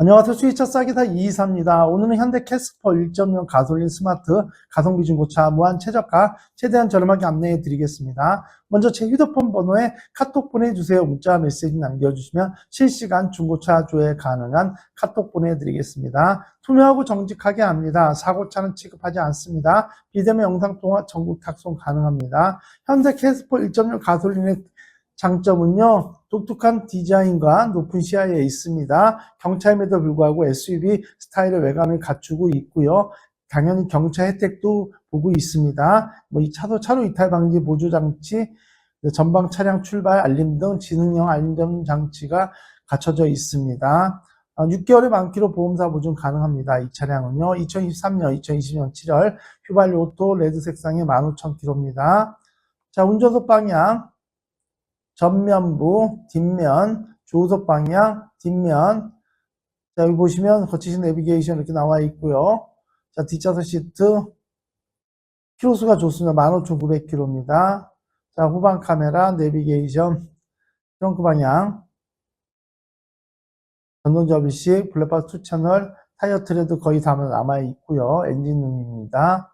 안녕하세요. 수위차 싸기사 이이사입니다. 오늘은 현대 캐스퍼 1.0 가솔린 스마트 가성비 중고차 무한 최저가 최대한 저렴하게 안내해 드리겠습니다. 먼저 제 휴대폰 번호에 카톡 보내주세요. 문자 메시지 남겨주시면 실시간 중고차 조회 가능한 카톡 보내드리겠습니다. 투명하고 정직하게 합니다. 사고차는 취급하지 않습니다. 비대면 영상 통화 전국 탁송 가능합니다. 현대 캐스퍼 1.0 가솔린의 장점은요, 독특한 디자인과 높은 시야에 있습니다. 경차임에도 불구하고 SUV 스타일의 외관을 갖추고 있고요. 당연히 경차 혜택도 보고 있습니다. 뭐 이 차도 차로 이탈 방지 보조 장치, 전방 차량 출발 알림 등 지능형 안전 장치가 갖춰져 있습니다. 6개월의 만기로 보험사 보증 가능합니다. 이 차량은요, 2023년, 2020년 7월 휘발유 오토 레드 색상의 15,000km입니다. 자, 운전석 방향, 전면부, 뒷면, 조수석 방향, 뒷면. 자, 여기 보시면 거치신 내비게이션 이렇게 나와 있고요. 자, 뒷좌석 시트. 키로수가 좋습니다. 15,900km입니다. 자, 후방 카메라, 내비게이션, 트렁크 방향. 전동 접이식, 블랙박스 2채널, 타이어 트레드 거의 다 남아 있고요. 엔진 룸입니다.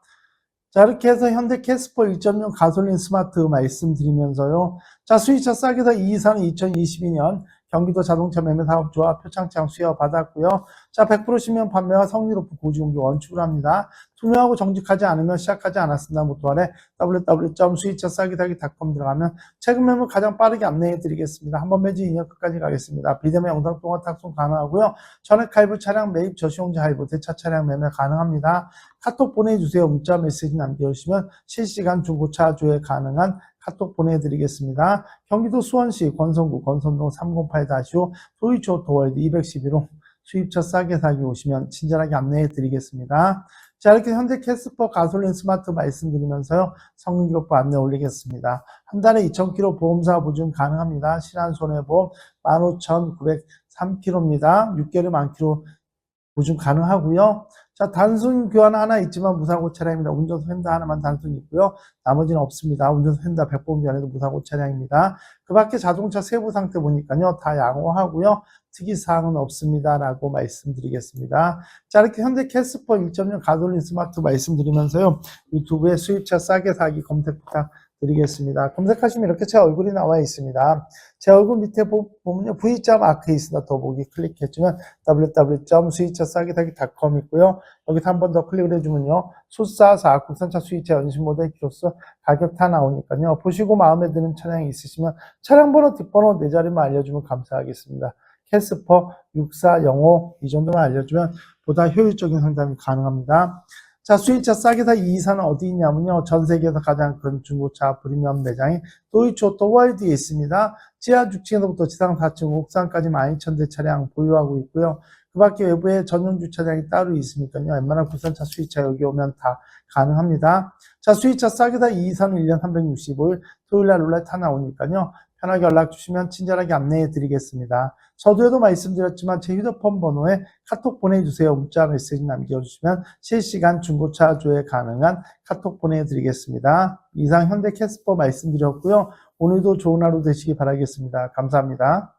자, 이렇게 해서 현대 캐스퍼 1.0 가솔린 스마트 말씀드리면서요. 자, 수입차 싸게다 이이사는 2022년 경기도 자동차 매매 사업조합 표창장 수여 받았고요. 자, 100% 신명 판매와 성리 높은 고지 공개 원칙으로 합니다. 투명하고 정직하지 않으면 시작하지 않았습니다. 모토 아래 www.수입차싸기다기.com 들어가면 최근 매물 가장 빠르게 안내해 드리겠습니다. 한번 매지 2년 끝까지 가겠습니다. 비대면 영상 통화 탁송 가능하고요. 전액 할부 차량 매입 저시용자 할부 대차 차량 매매 가능합니다. 카톡 보내주세요. 문자 메시지 남겨주시면 실시간 중고차 조회 가능한 카톡 보내드리겠습니다. 경기도 수원시 권성구 권선동 308-5 소이초 도월드 211호 수입차 싸게 사기 오시면 친절하게 안내해 드리겠습니다. 자, 이렇게 현대 캐스퍼 가솔린 스마트 말씀드리면서요. 성능 기록부 안내 올리겠습니다. 한 달에 2,000km 보험사 보증 가능합니다. 실한 손해보험 15,903km입니다. 6개월에 만 킬로 보증 가능하고요. 자, 단순 교환 하나 있지만 무사고 차량입니다. 운전석 휀다 하나만 단순 있고요. 나머지는 없습니다. 운전석 휀다 100번 교환해도 무사고 차량입니다. 그 밖에 자동차 세부 상태 보니까요. 다 양호하고요. 특이사항은 없습니다. 라고 말씀드리겠습니다. 자, 이렇게 현대 캐스퍼 1.0 가솔린 스마트 말씀드리면서요. 유튜브에 수입차 싸게 사기 검색 부탁 드리겠습니다. 검색하시면 이렇게 제 얼굴이 나와 있습니다. 제 얼굴 밑에 보, 보면요. V자 마크 있습니다. 더보기 클릭해주면 www.수입차싸게사기.com 있고요. 여기서 한 번 더 클릭을 해주면요. 수사사 국산차 수입차 연식 모델 키로수 가격 다 나오니까요. 보시고 마음에 드는 차량이 있으시면 차량 번호, 뒷번호 네 자리만 알려주면 감사하겠습니다. 캐스퍼 6405 이 정도만 알려주면 보다 효율적인 상담이 가능합니다. 자, 수입차 싸게 사 이이사는 어디 있냐면요. 전 세계에서 가장 큰 중고차 프리미엄 매장이 도이치오토 월드에 있습니다. 지하 6층에서부터 지상 4층, 옥상까지 12,000대 차량 보유하고 있고요. 그 밖에 외부에 전용 주차장이 따로 있으니까요. 웬만한 국산차 수입차 여기 오면 다 가능합니다. 자, 수입차 싸게 사 이이사는 1년 365일 토요일 날 룰렛 하나 오니까요. 편하게 연락 주시면 친절하게 안내해 드리겠습니다. 서두에도 말씀드렸지만 제 휴대폰 번호에 카톡 보내주세요. 문자 메시지 남겨주시면 실시간 중고차 조회 가능한 카톡 보내드리겠습니다. 이상 현대 캐스퍼 말씀드렸고요. 오늘도 좋은 하루 되시기 바라겠습니다. 감사합니다.